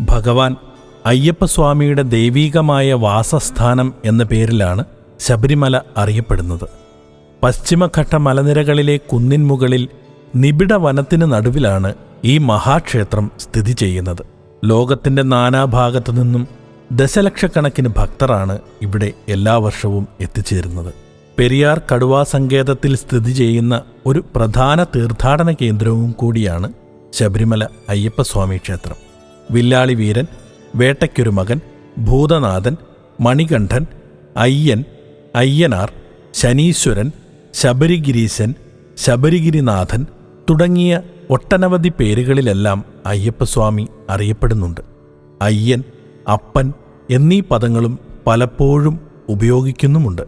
ഭഗവാൻ അയ്യപ്പസ്വാമിയുടെ ദൈവീകമായ വാസസ്ഥാനം എന്ന പേരിലാണ് ശബരിമല അറിയപ്പെടുന്നത്. പശ്ചിമഘട്ട മലനിരകളിലെ കുന്നിൻമുകളിൽ നിബിഡ വനത്തിന് നടുവിലാണ് ഈ മഹാക്ഷേത്രം സ്ഥിതി ചെയ്യുന്നത്. ലോകത്തിന്റെ നാനാഭാഗത്തു നിന്നും ദശലക്ഷക്കണക്കിന് ഭക്തരാണ് ഇവിടെ എല്ലാ വർഷവും എത്തിച്ചേരുന്നത്. പെരിയാർ കടുവാ സങ്കേതത്തിൽ സ്ഥിതി ചെയ്യുന്ന ഒരു പ്രധാന തീർത്ഥാടന കേന്ദ്രവും കൂടിയാണ് ശബരിമല അയ്യപ്പസ്വാമി ക്ഷേത്രം. വില്ലാളി വീരൻ വേട്ടയ്ക്കൊരു മകൻ ഭൂതനാഥൻ മണികണ്ഠൻ അയ്യൻ അയ്യനാർ ശനീശ്വരൻ ശബരിഗിരീശൻ ശബരിഗിരിനാഥൻ തുടങ്ങിയ ഒട്ടനവധി പേരുകളിലെല്ലാം അയ്യപ്പസ്വാമി അറിയപ്പെടുന്നുണ്ട്. അയ്യൻ അപ്പൻ എന്നീ പദങ്ങളും പലപ്പോഴും ഉപയോഗിക്കുന്നുമുണ്ട്.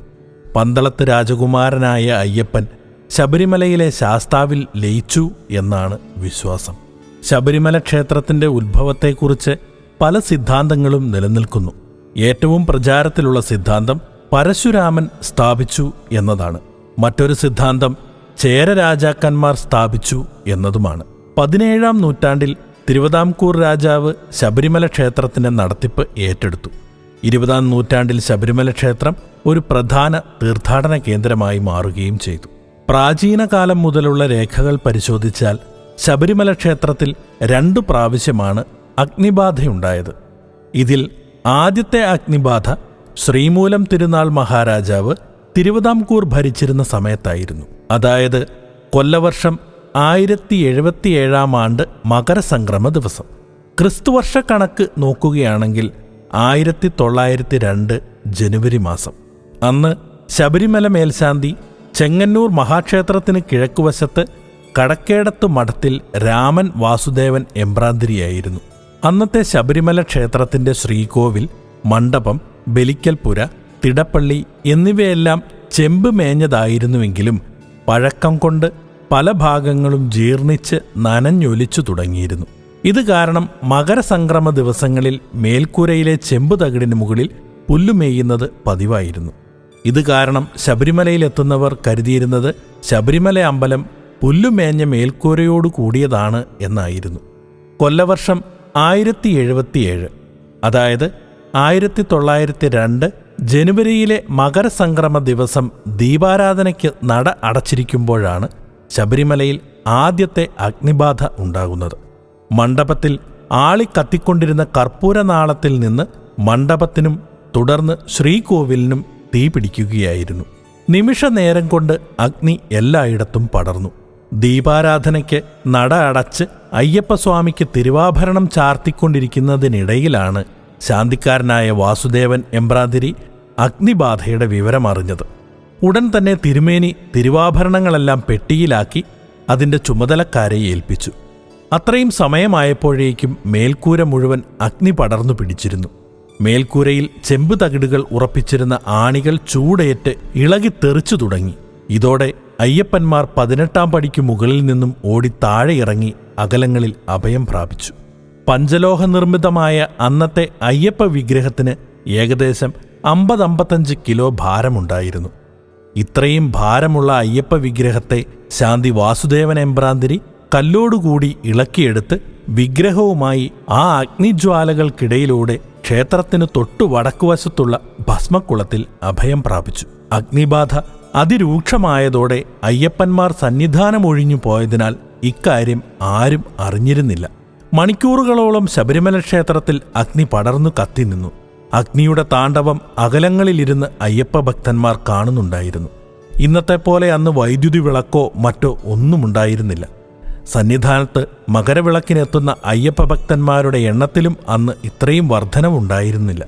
പന്തളത്ത് രാജകുമാരനായ അയ്യപ്പൻ ശബരിമലയിലെ ശാസ്താവിൽ ലയിച്ചു എന്നാണ് വിശ്വാസം. ശബരിമല ക്ഷേത്രത്തിന്റെ ഉത്ഭവത്തെക്കുറിച്ച് പല സിദ്ധാന്തങ്ങളും നിലനിൽക്കുന്നു. ഏറ്റവും പ്രചാരത്തിലുള്ള സിദ്ധാന്തം പരശുരാമൻ സ്ഥാപിച്ചു എന്നതാണ്. മറ്റൊരു സിദ്ധാന്തം ചേര രാജാക്കന്മാർ സ്ഥാപിച്ചു എന്നതുമാണ്. പതിനേഴാം നൂറ്റാണ്ടിൽ തിരുവിതാംകൂർ രാജാവ് ശബരിമല ക്ഷേത്രത്തിന്റെ നടത്തിപ്പ് ഏറ്റെടുത്തു. ഇരുപതാം നൂറ്റാണ്ടിൽ ശബരിമല ക്ഷേത്രം ഒരു പ്രധാന തീർത്ഥാടന കേന്ദ്രമായി മാറുകയും ചെയ്തു. പ്രാചീന കാലം മുതലുള്ള രേഖകൾ പരിശോധിച്ചാൽ ശബരിമല ക്ഷേത്രത്തിൽ രണ്ടു പ്രാവശ്യമാണ് അഗ്നിബാധയുണ്ടായത്. ഇതിൽ ആദ്യത്തെ അഗ്നിബാധ ശ്രീമൂലം തിരുനാൾ മഹാരാജാവ് തിരുവിതാംകൂർ ഭരിച്ചിരുന്ന സമയത്തായിരുന്നു. അതായത് കൊല്ലവർഷം ആയിരത്തി എഴുപത്തിയേഴാം ആണ്ട് മകരസംക്രമ ദിവസം. ക്രിസ്തുവർഷ കണക്ക് നോക്കുകയാണെങ്കിൽ ആയിരത്തി തൊള്ളായിരത്തി രണ്ട് ജനുവരി മാസം. അന്ന് ശബരിമല മേൽശാന്തി ചെങ്ങന്നൂർ മഹാക്ഷേത്രത്തിന് കിഴക്കുവശത്ത് കടക്കേടത്ത് മഠത്തിൽ രാമൻ വാസുദേവൻ എമ്പ്രാന്തിരിയായിരുന്നു. അന്നത്തെ ശബരിമല ക്ഷേത്രത്തിന്റെ ശ്രീകോവിൽ മണ്ഡപം ബലിക്കൽപുര തിടപ്പള്ളി എന്നിവയെല്ലാം ചെമ്പ് മേഞ്ഞതായിരുന്നുവെങ്കിലും പഴക്കം കൊണ്ട് പല ഭാഗങ്ങളും ജീർണിച്ച് നനഞ്ഞൊലിച്ചു തുടങ്ങിയിരുന്നു. ഇത് കാരണം മകരസംക്രമ ദിവസങ്ങളിൽ മേൽക്കൂരയിലെ ചെമ്പ് തകിടിന് മുകളിൽ പുല്ലുമേയുന്നത് പതിവായിരുന്നു. ഇത് കാരണം ശബരിമലയിലെത്തുന്നവർ കരുതിയിരുന്നത് ശബരിമല അമ്പലം പുല്ലുമേഞ്ഞ മേൽക്കൂരയോടു കൂടിയതാണ് എന്നായിരുന്നു. കൊല്ലവർഷം ആയിരത്തി എഴുപത്തിയേഴ് അതായത് ആയിരത്തി തൊള്ളായിരത്തി രണ്ട് ജനുവരിയിലെ മകരസംക്രമ ദിവസം ദീപാരാധനയ്ക്ക് നട അടച്ചിരിക്കുമ്പോഴാണ് ശബരിമലയിൽ ആദ്യത്തെ അഗ്നിബാധ ഉണ്ടാകുന്നത്. മണ്ഡപത്തിൽ ആളിക്കത്തിക്കൊണ്ടിരുന്ന കർപ്പൂരനാളത്തിൽ നിന്ന് മണ്ഡപത്തിനും തുടർന്ന് ശ്രീകോവിലിനും തീ പിടിക്കുകയായിരുന്നു നിമിഷ നേരം കൊണ്ട് അഗ്നി എല്ലായിടത്തും പടർന്നു. ദീപാരാധനയ്ക്ക് നട അടച്ച് അയ്യപ്പസ്വാമിക്ക് തിരുവാഭരണം ചാർത്തിക്കൊണ്ടിരിക്കുന്നതിനിടയിലാണ് ശാന്തിക്കാരനായ വാസുദേവൻ എമ്പ്രാതിരി അഗ്നിബാധയുടെ വിവരമറിഞ്ഞത്. ഉടൻ തന്നെ തിരുമേനി തിരുവാഭരണങ്ങളെല്ലാം പെട്ടിയിലാക്കി അതിന്റെ ചുമതലക്കാരെ ഏൽപ്പിച്ചു. അത്രയും സമയമായപ്പോഴേക്കും മേൽക്കൂര മുഴുവൻ അഗ്നി പടർന്നു പിടിച്ചിരുന്നു. മേൽക്കൂരയിൽ ചെമ്പ് തകിടുകൾ ഉറപ്പിച്ചിരുന്ന ആണികൾ ചൂടേറ്റ് ഇളകി തെറിച്ചു തുടങ്ങി. ഇതോടെ അയ്യപ്പന്മാർ പതിനെട്ടാം പടിക്ക് മുകളിൽ നിന്നും ഓടി താഴെ ഇറങ്ങി അകലങ്ങളിൽ അഭയം പ്രാപിച്ചു. പഞ്ചലോഹ നിർമ്മിതമായ അന്നത്തെ അയ്യപ്പ വിഗ്രഹത്തിന് ഏകദേശം അമ്പതമ്പത്തഞ്ച് കിലോ ഭാരമുണ്ടായിരുന്നു. ഇത്രയും ഭാരമുള്ള അയ്യപ്പ വിഗ്രഹത്തെ ശാന്തി വാസുദേവൻ എമ്പ്രാന്തിരി കല്ലോടുകൂടി ഇളക്കിയെടുത്ത് വിഗ്രഹവുമായി ആ അഗ്നിജ്വാലകൾക്കിടയിലൂടെ ക്ഷേത്രത്തിന് തൊട്ടു വടക്കുവശത്തുള്ള ഭസ്മക്കുളത്തിൽ അഭയം പ്രാപിച്ചു. അഗ്നിബാധ അതിരൂക്ഷമായതോടെ അയ്യപ്പന്മാർ സന്നിധാനമൊഴിഞ്ഞു പോയതിനാൽ ഇക്കാര്യം ആരും അറിഞ്ഞിരുന്നില്ല. മണിക്കൂറുകളോളം ശബരിമല ക്ഷേത്രത്തിൽ അഗ്നി പടർന്നു കത്തിനിന്നു അഗ്നിയുടെ താണ്ഡവം അകലങ്ങളിലിരുന്ന് അയ്യപ്പ ഭക്തന്മാർ കാണുന്നുണ്ടായിരുന്നു. ഇന്നത്തെ പോലെ അന്ന് വൈദ്യുതി വിളക്കോ മറ്റോ ഒന്നുമുണ്ടായിരുന്നില്ല. സന്നിധാനത്ത് മകരവിളക്കിനെത്തുന്ന അയ്യപ്പ ഭക്തന്മാരുടെ എണ്ണത്തിലും അന്ന് ഇത്രയും വർധനവുണ്ടായിരുന്നില്ല.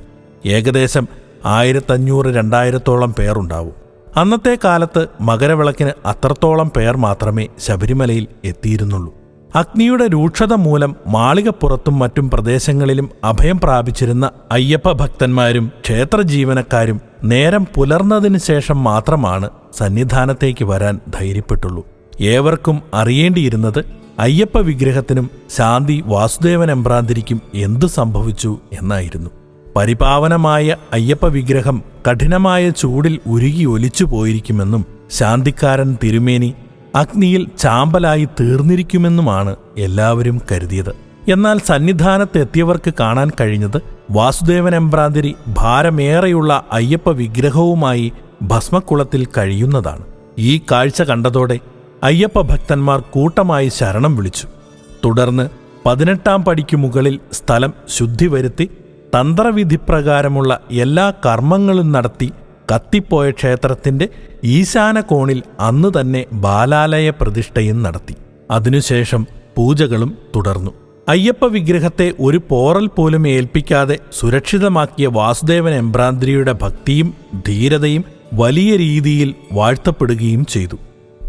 ഏകദേശം ആയിരത്തഞ്ഞൂറ് രണ്ടായിരത്തോളം പേരുണ്ടാവും. അന്നത്തെ കാലത്ത് മകരവിളക്കിന് അത്രത്തോളം പേർ മാത്രമേ ശബരിമലയിൽ എത്തിയിരുന്നുള്ളൂ. അഗ്നിയുടെ രൂക്ഷത മൂലം മാളികപ്പുറത്തും മറ്റും പ്രദേശങ്ങളിലും അഭയം പ്രാപിച്ചിരുന്ന അയ്യപ്പ ഭക്തന്മാരും ക്ഷേത്ര ജീവനക്കാരും നേരം പുലർന്നതിനു ശേഷം മാത്രമാണ് സന്നിധാനത്തേക്ക് വരാൻ ധൈര്യപ്പെട്ടുള്ളൂ. ഏവർക്കും അറിയേണ്ടിയിരുന്നത് അയ്യപ്പ വിഗ്രഹത്തിനും ശാന്തി വാസുദേവൻ എമ്പ്രാന്തിരിക്കും എന്തു സംഭവിച്ചു എന്നായിരുന്നു. പരിപാവനമായ അയ്യപ്പ വിഗ്രഹം കഠിനമായ ചൂടിൽ ഉരുകി ഒലിച്ചു പോയിരിക്കുമെന്നും ശാന്തിക്കാരൻ തിരുമേനി അഗ്നിയിൽ ചാമ്പലായി തീർന്നിരിക്കുമെന്നുമാണ് എല്ലാവരും കരുതിയത്. എന്നാൽ സന്നിധാനത്തെത്തിയവർക്ക് കാണാൻ കഴിഞ്ഞത് വാസുദേവൻ എമ്പ്രാന്തിരി ഭാരമേറെയുള്ള അയ്യപ്പ വിഗ്രഹവുമായി ഭസ്മക്കുളത്തിൽ കഴിയുന്നതാണ്. ഈ കാഴ്ച കണ്ടതോടെ അയ്യപ്പ ഭക്തന്മാർ കൂട്ടമായി ശരണം വിളിച്ചു. തുടർന്ന് പതിനെട്ടാം പടിക്കു മുകളിൽ സ്ഥലം ശുദ്ധി വരുത്തി തന്ത്രവിധിപ്രകാരമുള്ള എല്ലാ കർമ്മങ്ങളും നടത്തി കത്തിപ്പോയ ക്ഷേത്രത്തിന്റെ ഈശാന കോണിൽ അന്ന് തന്നെ ബാലാലയ പ്രതിഷ്ഠയും നടത്തി. അതിനുശേഷം പൂജകളും തുടർന്നു. അയ്യപ്പ വിഗ്രഹത്തെ ഒരു പോറൽ പോലും ഏൽപ്പിക്കാതെ സുരക്ഷിതമാക്കിയ വാസുദേവൻ എംബ്രാന്തിരിയുടെ ഭക്തിയും ധീരതയും വലിയ രീതിയിൽ വാഴ്ത്തപ്പെടുകയും ചെയ്തു.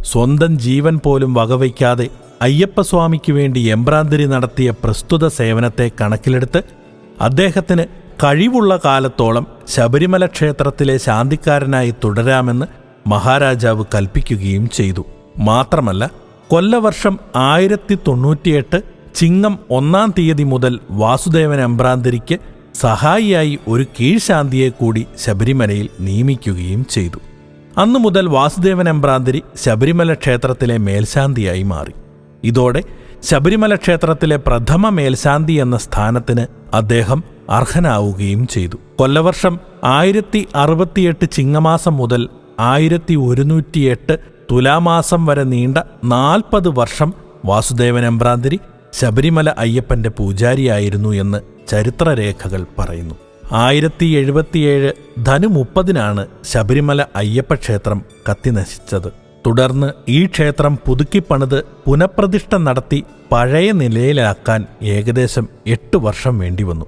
സ്വന്തം ജീവൻ പോലും വകവയ്ക്കാതെ അയ്യപ്പസ്വാമിക്ക് വേണ്ടി എംബ്രാന്തിരി നടത്തിയ പ്രസ്തുത സേവനത്തെ കണക്കിലെടുത്ത് അദ്ദേഹത്തിന് കഴിവുള്ള കാലത്തോളം ശബരിമല ക്ഷേത്രത്തിലെ ശാന്തിക്കാരനായി തുടരാമെന്ന് മഹാരാജാവ് കൽപ്പിക്കുകയും ചെയ്തു. മാത്രമല്ല കൊല്ലവർഷം ആയിരത്തി തൊണ്ണൂറ്റിയെട്ട് ചിങ്ങം ഒന്നാം തീയതി മുതൽ വാസുദേവൻ എമ്പ്രാന്തിരിക്ക് സഹായിയായി ഒരു കീഴ്ശാന്തിയെ കൂടി ശബരിമലയിൽ നിയമിക്കുകയും ചെയ്തു. അന്നു മുതൽ വാസുദേവൻ എമ്പ്രാന്തിരി ശബരിമല ക്ഷേത്രത്തിലെ മേൽശാന്തിയായി മാറി. ഇതോടെ ശബരിമല ക്ഷേത്രത്തിലെ പ്രഥമ മേൽശാന്തി എന്ന സ്ഥാനത്തിന് അദ്ദേഹം അർഹനാവുകയും ചെയ്തു. കൊല്ലവർഷം ആയിരത്തി അറുപത്തിയെട്ട് ചിങ്ങമാസം മുതൽ ആയിരത്തി ഒരുന്നൂറ്റിയെട്ട് തുലാമാസം വരെ നീണ്ട നാൽപ്പത് വർഷം വാസുദേവൻ എമ്പ്രാന്തിരി ശബരിമല അയ്യപ്പന്റെ പൂജാരിയായിരുന്നു എന്ന് ചരിത്രരേഖകൾ പറയുന്നു. ആയിരത്തി എഴുപത്തിയേഴ് ധനു മുപ്പതിനാണ് ശബരിമല അയ്യപ്പ ക്ഷേത്രം കത്തിനശിച്ചത്. തുടർന്ന് ഈ ക്ഷേത്രം പുതുക്കിപ്പണിത് പുനഃപ്രതിഷ്ഠ നടത്തി പഴയ നിലയിലാക്കാൻ ഏകദേശം എട്ട് വർഷം വേണ്ടിവന്നു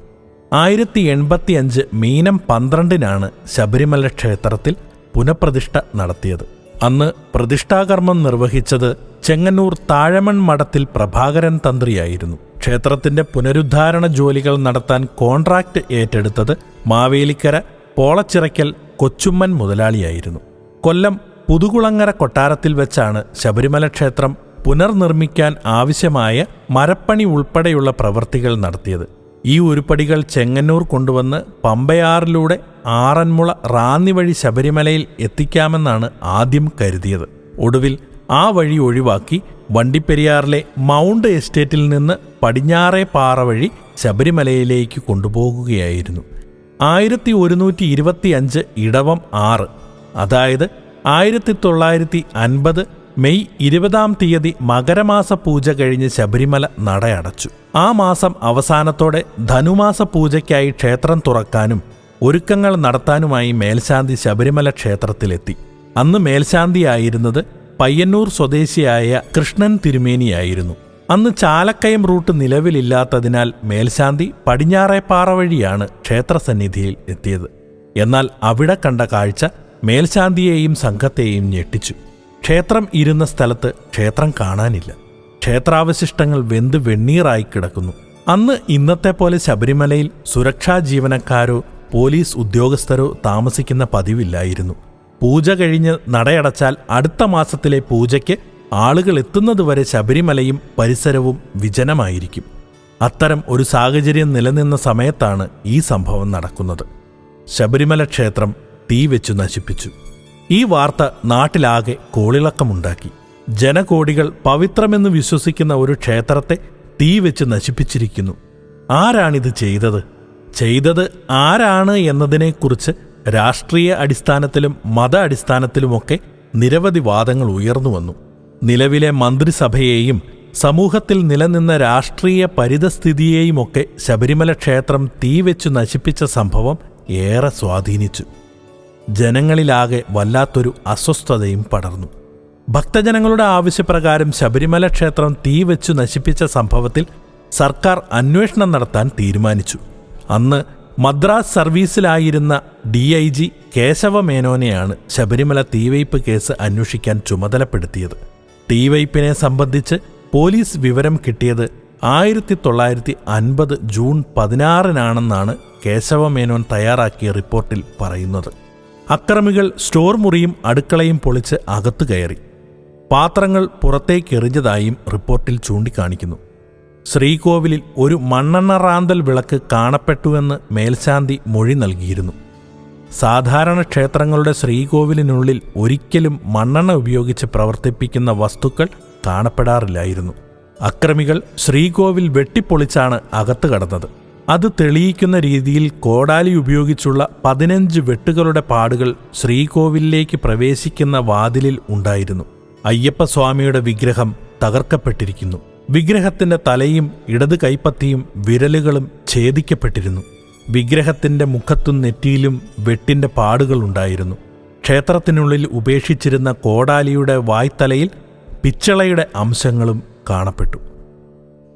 ആയിരത്തി എൺപത്തിയഞ്ച് മീനം പന്ത്രണ്ടിനാണ് ശബരിമല ക്ഷേത്രത്തിൽ പുനഃപ്രതിഷ്ഠ നടത്തിയത്. അന്ന് പ്രതിഷ്ഠാകർമ്മം നിർവഹിച്ചത് ചെങ്ങന്നൂർ താഴമൺ മഠത്തിൽ പ്രഭാകരൻ തന്ത്രിയായിരുന്നു. ക്ഷേത്രത്തിന്റെ പുനരുദ്ധാരണ ജോലികൾ നടത്താൻ കോൺട്രാക്ട് ഏറ്റെടുത്തത് മാവേലിക്കര പോളച്ചിറയ്ക്കൽ കൊച്ചുമ്മൻ മുതലാളിയായിരുന്നു. കൊല്ലം പുതുകുളങ്ങര കൊട്ടാരത്തിൽ വെച്ചാണ് ശബരിമല ക്ഷേത്രം പുനർനിർമ്മിക്കാൻ ആവശ്യമായ മരപ്പണി ഉൾപ്പെടെയുള്ള പ്രവൃത്തികൾ നടത്തിയത്. ഈ ഉരുപ്പടികൾ ചെങ്ങന്നൂർ കൊണ്ടുവന്ന് പമ്പയാറിലൂടെ ആറന്മുള റാന്നി വഴി ശബരിമലയിൽ എത്തിക്കാമെന്നാണ് ആദ്യം കരുതിയത്. ഒടുവിൽ ആ വഴി ഒഴിവാക്കി വണ്ടിപ്പെരിയാറിലെ മൗണ്ട് എസ്റ്റേറ്റിൽ നിന്ന് പടിഞ്ഞാറേ പാറ വഴി ശബരിമലയിലേക്ക് കൊണ്ടുപോകുകയായിരുന്നു. ആയിരത്തി ഒരുന്നൂറ്റി ഇരുപത്തി അഞ്ച് ഇടവം ആറ് അതായത് ആയിരത്തി തൊള്ളായിരത്തി അൻപത് മെയ് ഇരുപതാം തീയതി മകരമാസ പൂജ കഴിഞ്ഞ് ശബരിമല നടയടച്ചു. ആ മാസം അവസാനത്തോടെ ധനുമാസ പൂജയ്ക്കായി ക്ഷേത്രം തുറക്കാനും ഒരുക്കങ്ങൾ നടത്താനുമായി മേൽശാന്തി ശബരിമല ക്ഷേത്രത്തിലെത്തി. അന്ന് മേൽശാന്തിയായിരുന്നത് പയ്യന്നൂർ സ്വദേശിയായ കൃഷ്ണൻ തിരുമേനിയായിരുന്നു. അന്ന് ചാലക്കയം റൂട്ട് നിലവിലില്ലാത്തതിനാൽ മേൽശാന്തി പടിഞ്ഞാറേപ്പാറ വഴിയാണ് ക്ഷേത്രസന്നിധിയിൽ എത്തിയത്. എന്നാൽ അവിടെ കണ്ട കാഴ്ച മേൽശാന്തിയെയും സംഘത്തെയും ഞെട്ടിച്ചു. ക്ഷേത്രം ഇരുന്ന സ്ഥലത്ത് ക്ഷേത്രം കാണാനില്ല. ക്ഷേത്രാവശിഷ്ടങ്ങൾ വെന്ത് വെണ്ണീറായി കിടക്കുന്നു. അന്ന് ഇന്നത്തെ പോലെ ശബരിമലയിൽ സുരക്ഷാ ജീവനക്കാരോ പോലീസ് ഉദ്യോഗസ്ഥരോ താമസിക്കുന്ന പതിവില്ലായിരുന്നു. പൂജ കഴിഞ്ഞ് നടയടച്ചാൽ അടുത്ത മാസത്തിലെ പൂജയ്ക്ക് ആളുകൾ എത്തുന്നതുവരെ ശബരിമലയും പരിസരവും വിജനമായിരിക്കും. അത്തരം ഒരു സാഹചര്യം നിലനിന്ന സമയത്താണ് ഈ സംഭവം നടക്കുന്നത്. ശബരിമല ക്ഷേത്രം തീ വെച്ചു നശിപ്പിച്ചു. ഈ വാർത്ത നാട്ടിലാകെ കോളിളക്കമുണ്ടാക്കി. ജനകോടികൾ പവിത്രമെന്ന് വിശ്വസിക്കുന്ന ഒരു ക്ഷേത്രത്തെ തീ വെച്ച് നശിപ്പിച്ചിരിക്കുന്നു. ആരാണിത് ചെയ്തത്? ചെയ്തത് ആരാണ് എന്നതിനെക്കുറിച്ച് രാഷ്ട്രീയ അടിസ്ഥാനത്തിലും മത അടിസ്ഥാനത്തിലുമൊക്കെ നിരവധി വാദങ്ങൾ ഉയർന്നു വന്നു. നിലവിലെ മന്ത്രിസഭയെയും സമൂഹത്തിൽ നിലനിന്ന രാഷ്ട്രീയ പരിതസ്ഥിതിയെയുമൊക്കെ ശബരിമല ക്ഷേത്രം തീവെച്ചു നശിപ്പിച്ച സംഭവം ഏറെ സ്വാധീനിച്ചു. ജനങ്ങളിലാകെ വല്ലാത്തൊരു അസ്വസ്ഥതയും പടർന്നു. ഭക്തജനങ്ങളുടെ ആവശ്യപ്രകാരം ശബരിമല ക്ഷേത്രം തീ വെച്ചു നശിപ്പിച്ച സംഭവത്തിൽ സർക്കാർ അന്വേഷണം നടത്താൻ തീരുമാനിച്ചു. അന്ന് മദ്രാസ് സർവീസിലായിരുന്ന ഡി ഐ ജി കേശവ മേനോനെയാണ് ശബരിമല തീവയ്പ് കേസ് അന്വേഷിക്കാൻ ചുമതലപ്പെടുത്തിയത്. തീവയ്പിനെ സംബന്ധിച്ച് പോലീസ് വിവരം കിട്ടിയത് ആയിരത്തി തൊള്ളായിരത്തി അൻപത് ജൂൺ പതിനാറിനാണെന്നാണ് കേശവ മേനോൻ തയ്യാറാക്കിയ റിപ്പോർട്ടിൽ പറയുന്നത്. അക്രമികൾ സ്റ്റോർ മുറിയും അടുക്കളയും പൊളിച്ച് അകത്തു കയറി. പാത്രങ്ങൾ പുറത്തേക്കെറിഞ്ഞതായും റിപ്പോർട്ടിൽ ചൂണ്ടിക്കാണിക്കുന്നു. ശ്രീകോവിലിൽ ഒരു മണ്ണെണ്ണ റാന്തൽ വിളക്ക് കാണപ്പെട്ടുവെന്ന് മേൽശാന്തി മൊഴി നൽകിയിരുന്നു. സാധാരണ ക്ഷേത്രങ്ങളുടെ ശ്രീകോവിലിനുള്ളിൽ ഒരിക്കലും മണ്ണെണ്ണ ഉപയോഗിച്ച് പ്രവർത്തിപ്പിക്കുന്ന വസ്തുക്കൾ കാണപ്പെടാറില്ലായിരുന്നു. അക്രമികൾ ശ്രീകോവിൽ വെട്ടിപ്പൊളിച്ചാണ് അകത്ത് കടന്നത്. അത് തെളിയിക്കുന്ന രീതിയിൽ കോടാലി ഉപയോഗിച്ചുള്ള പതിനഞ്ച് വെട്ടുകളുടെ പാടുകൾ ശ്രീകോവിലേക്ക് പ്രവേശിക്കുന്ന വാതിലിൽ ഉണ്ടായിരുന്നു. അയ്യപ്പസ്വാമിയുടെ വിഗ്രഹം തകർക്കപ്പെട്ടിരിക്കുന്നു. വിഗ്രഹത്തിന്റെ തലയും ഇടത് കൈപ്പത്തിയും വിരലുകളും ഛേദിക്കപ്പെട്ടിരുന്നു. വിഗ്രഹത്തിന്റെ മുഖത്തും നെറ്റിയിലും വെട്ടിന്റെ പാടുകളുണ്ടായിരുന്നു ക്ഷേത്രത്തിനുള്ളിൽ ഉപേക്ഷിച്ചിരുന്ന കോടാലിയുടെ വായ്ത്തലയിൽ പിച്ചളയുടെ അംശങ്ങളും കാണപ്പെട്ടു.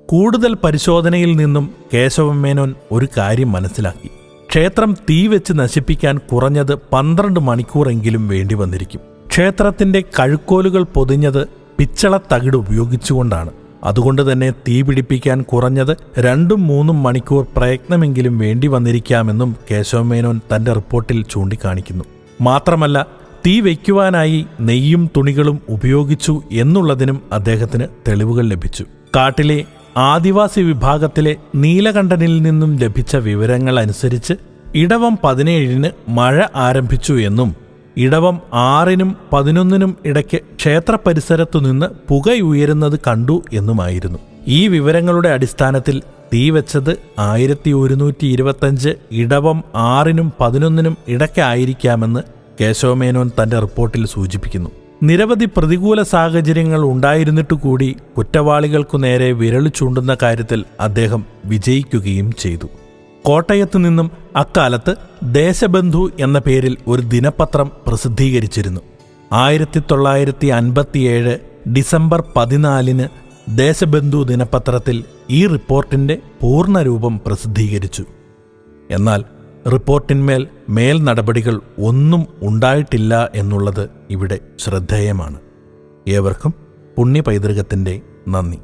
കൂടുതൽ പരിശോധനയിൽ നിന്നും കേശവമേനോൻ ഒരു കാര്യം മനസ്സിലാക്കി. ക്ഷേത്രം തീ വെച്ച് നശിപ്പിക്കാൻ കുറഞ്ഞത് പന്ത്രണ്ട് മണിക്കൂറെങ്കിലും വേണ്ടി വന്നിരിക്കും. ക്ഷേത്രത്തിന്റെ കഴുക്കോലുകൾ പൊതിഞ്ഞത് പിച്ചള തകിട് ഉപയോഗിച്ചുകൊണ്ടാണ്. അതുകൊണ്ട് തന്നെ തീ പിടിപ്പിക്കാൻ കുറഞ്ഞത് രണ്ടും മൂന്നും മണിക്കൂർ പ്രയത്നമെങ്കിലും വേണ്ടി വന്നിരിക്കാമെന്നും കേശവമേനോൻ തന്റെ റിപ്പോർട്ടിൽ ചൂണ്ടിക്കാണിക്കുന്നു. മാത്രമല്ല തീ വയ്ക്കുവാനായി നെയ്യും തുണികളും ഉപയോഗിച്ചു എന്നുള്ളതിനും അദ്ദേഹത്തിന് തെളിവുകൾ ലഭിച്ചു. കാട്ടിലെ ആദിവാസി വിഭാഗത്തിലെ നീലകണ്ഠനിൽ നിന്നും ലഭിച്ച വിവരങ്ങൾ അനുസരിച്ച് ഇടവം പതിനേഴിന് മഴ ആരംഭിച്ചു എന്നും ഇടവം ആറിനും പതിനൊന്നിനും ഇടയ്ക്ക് ക്ഷേത്ര പരിസരത്തു നിന്ന് പുകയുയരുന്നത് കണ്ടു എന്നുമായിരുന്നു. ഈ വിവരങ്ങളുടെ അടിസ്ഥാനത്തിൽ തീ വെച്ചത് ആയിരത്തി ഒരുന്നൂറ്റി ഇരുപത്തഞ്ച് ഇടവം ആറിനും പതിനൊന്നിനും ഇടയ്ക്കായിരിക്കാമെന്ന് കേശവമേനോൻ തന്റെ റിപ്പോർട്ടിൽ സൂചിപ്പിക്കുന്നു. നിരവധി പ്രതികൂല സാഹചര്യങ്ങൾ ഉണ്ടായിരുന്നിട്ടു കൂടി കുറ്റവാളികൾക്കു നേരെ വിരൽ ചൂണ്ടുന്ന കാര്യത്തിൽ അദ്ദേഹം വിജയിക്കുകയും ചെയ്തു. കോട്ടയത്തു നിന്നും അക്കാലത്ത് ദേശബന്ധു എന്ന പേരിൽ ഒരു ദിനപത്രം പ്രസിദ്ധീകരിച്ചിരുന്നു. ആയിരത്തി തൊള്ളായിരത്തി അൻപത്തിയേഴ് ഡിസംബർ പതിനാലിന് ദേശബന്ധു ദിനപത്രത്തിൽ ഈ റിപ്പോർട്ടിന്റെ പൂർണരൂപം പ്രസിദ്ധീകരിച്ചു. എന്നാൽ റിപ്പോർട്ടിന്മേൽ മേൽ നടപടികൾ ഒന്നും ഉണ്ടായിട്ടില്ല എന്നുള്ളത് ഇവിടെ ശ്രദ്ധേയമാണ്. ഏവർക്കും പുണ്യ പൈതൃകത്തിന്റെ നന്ദി.